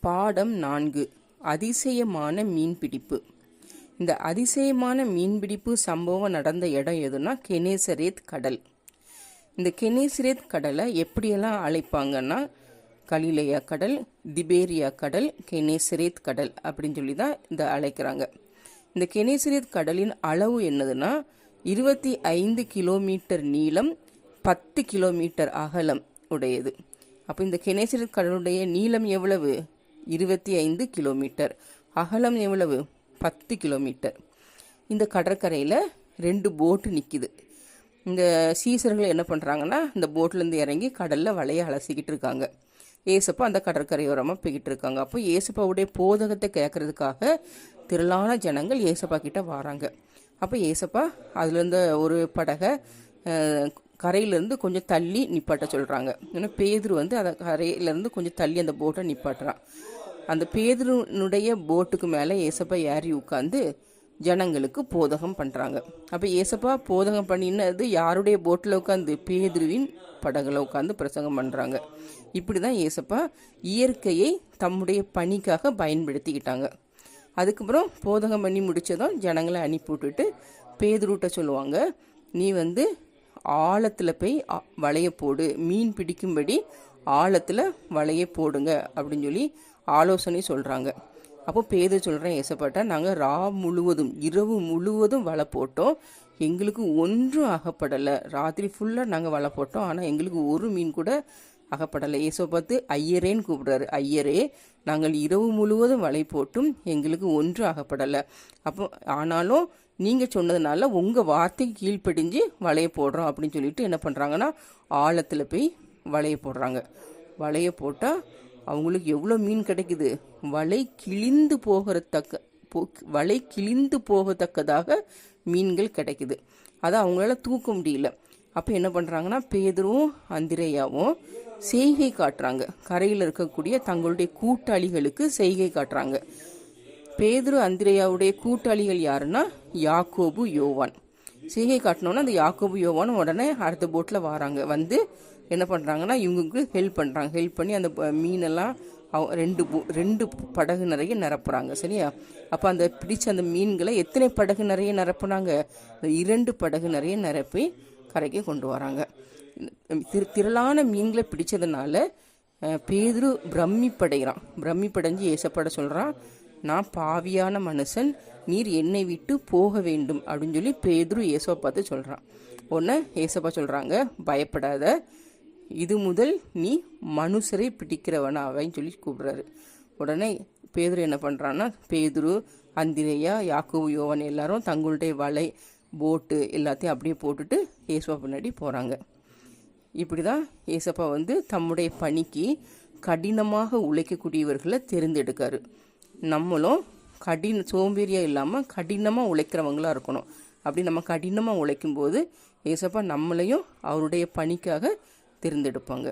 பாடம் நான்கு. அதிசயமான மீன்பிடிப்பு. இந்த அதிசயமான மீன்பிடிப்பு சம்பவம் நடந்த இடம் எதுனா கெனேசரேத் கடல். இந்த கெனேசரேத் கடலை எப்படியெல்லாம் அழைப்பாங்கன்னா கலிலேயா கடல் திபேரியா கடல் கெனேசரேத் கடல் அப்படின்னு சொல்லி தான் இதை அழைக்கிறாங்க. இந்த கெனேசரேத் கடலின் அளவு என்னதுன்னா இருபத்தி ஐந்து கிலோமீட்டர் நீளம் பத்து கிலோமீட்டர் அகலம் உடையது. அப்போ இந்த கெனேசரேத் கடலுடைய நீளம் எவ்வளவு? இருபத்தி ஐந்து கிலோமீட்டர். அகலம் எவ்வளவு? பத்து கிலோமீட்டர். இந்த கடற்கரையில் ரெண்டு போட்டு நிற்கிது இந்த சீசர்கள் என்ன பண்ணுறாங்கன்னா இந்த போட்லேருந்து இறங்கி கடலில் வலையை அலசிக்கிட்டு இருக்காங்க. ஏசப்பா அந்த கடற்கரையோரமாக போய்கிட்டு இருக்காங்க. அப்போ ஏசப்பாவுடைய போதகத்தை கேட்கறதுக்காக திரளான ஜனங்கள் ஏசப்பா கிட்ட வராங்க. அப்போ ஏசப்பா அதுலேருந்து ஒரு படகை கரையிலேருந்து கொஞ்சம் தள்ளி நிப்பாட்ட சொல்கிறாங்க ஏன்னா பேதுரு வந்து அந்த கரையிலேருந்து கொஞ்சம் தள்ளி அந்த போட்டை நிப்பாட்டுறான் அந்த பேதுருனுடைய போட்டுக்கு மேலே ஏசப்பா ஏறி உட்காந்து ஜனங்களுக்கு போதகம் பண்ணுறாங்க அப்போ ஏசப்பா போதகம் பண்ணினது யாருடைய போட்டில் உட்காந்து பேதுருவின் படகுல உட்காந்து பிரசங்கம் பண்ணுறாங்க இப்படி தான் ஏசப்பா இயற்கையை தம்முடைய பணிக்காக பயன்படுத்திக்கிட்டாங்க. அதுக்கப்புறம் போதகம் பண்ணி முடித்ததும் ஜனங்களை அனுப்பி விட்டுட்டு பேதுருட்ட சொல்லுவாங்க நீ வந்து ஆழத்தில் போய் அ- வலைய போடு. மீன் பிடிக்கும்படி ஆழத்தில் வலைய போடுங்க அப்படின்னு சொல்லி ஆலோசனை சொல்கிறாங்க அப்போ பேது சொல்கிறேன் ஏசப்பாட்டா நாங்கள் ரா முழுவதும் இரவு முழுவதும் வலை போட்டோம். எங்களுக்கு ஒன்றும் அகப்படலை. ராத்திரி ஃபுல்லாக நாங்கள் வலை போட்டோம். ஆனால் எங்களுக்கு ஒரு மீன் கூட அகப்படலை. ஏசோ பார்த்து ஐயரேன்னு கூப்பிடுறாரு. ஐயரே நாங்கள் இரவு முழுவதும் வலை போட்டும் எங்களுக்கு ஒன்றும் அகப்படலை. அப்போ ஆனாலும் நீங்கள் சொன்னதுனால உங்கள் வார்த்தைக்கு கீழ்ப்படிஞ்சு வலையை போடுறோம் அப்படின்னு சொல்லிட்டு என்ன பண்ணுறாங்கன்னா ஆழத்தில் போய் வலையை போடுறாங்க. வலையை போட்டால் அவங்களுக்கு எவ்வளோ மீன் கிடைக்குது? வலை கிழிந்து போகிற தக்க போ வலை கிழிந்து போகத்தக்கதாக மீன்கள் கிடைக்குது. அதை அவங்களால தூக்க முடியல. அப்போ என்ன பண்ணுறாங்கன்னா பேதரும் அந்திரேயாவும் செய்கை காட்டுறாங்க. கரையில் இருக்கக்கூடிய தங்களுடைய கூட்டாளிகளுக்கு செய்கை காட்டுறாங்க. பேதுரு அந்திரையாவுடைய கூட்டாளிகள் யாருன்னா யாக்கோபு யோவான். செய்கை காட்டினோன்னா அந்த யாக்கோபு யோவான் உடனே அடுத்த போட்டில் வராங்க. வந்து என்ன பண்ணுறாங்கன்னா இவங்களுக்கு ஹெல்ப் பண்ணுறாங்க ஹெல்ப் பண்ணி அந்த மீனெல்லாம் அவ- ரெண்டு ரெண்டு படகு நிறைய நிரப்புறாங்க. சரியா? அப்போ அந்த பிடிச்ச அந்த மீன்களை எத்தனை படகு நிறைய நிரப்புனாங்க? இரண்டு படகு நிறைய நிரப்பி கரைக்கு கொண்டு வராங்க. திரு திரளான மீன்களை பிடிச்சதுனால பேதுரு பிரமிப்படைகிறான். பிரமிப்படைஞ்சு ஏசப்பட சொல்கிறான் நான் பாவியான மனுஷன் நீர் என்னை விட்டு போக வேண்டும் அப்படின்னு சொல்லி பேதுரு ஏசப்பா பார்த்து சொல்கிறான் ஒன்று ஏசப்பா சொல்கிறாங்க பயப்படாத இது முதல் நீ மனுஷரை பிடிக்கிறவனா பிடிக்கிறவனாவைன்னு சொல்லி கூப்பிட்றாரு. உடனே பேதுரு என்ன பண்ணுறான்னா பேதுரு அந்திரேயா யாக்கோபு யோவன் எல்லாரும் தங்களுடைய வலை போட்டு எல்லாத்தையும் அப்படியே போட்டுட்டு ஏசப்பா பின்னாடி போகிறாங்க இப்படி தான் ஏசப்பா வந்து தம்முடைய பணிக்கு கடினமாக உழைக்கக்கூடியவர்களை தேர்ந்தெடுக்காரு. நம்மளும் கடின சோம்பேறியாக இல்லாமல் கடினமாக உழைக்கிறவங்களா இருக்கணும். அப்படி நம்ம கடினமாக உழைக்கும்போது ஏசப்பா நம்மளையும் அவருடைய பணிக்காக தேர்ந்தெடுப்பாங்க.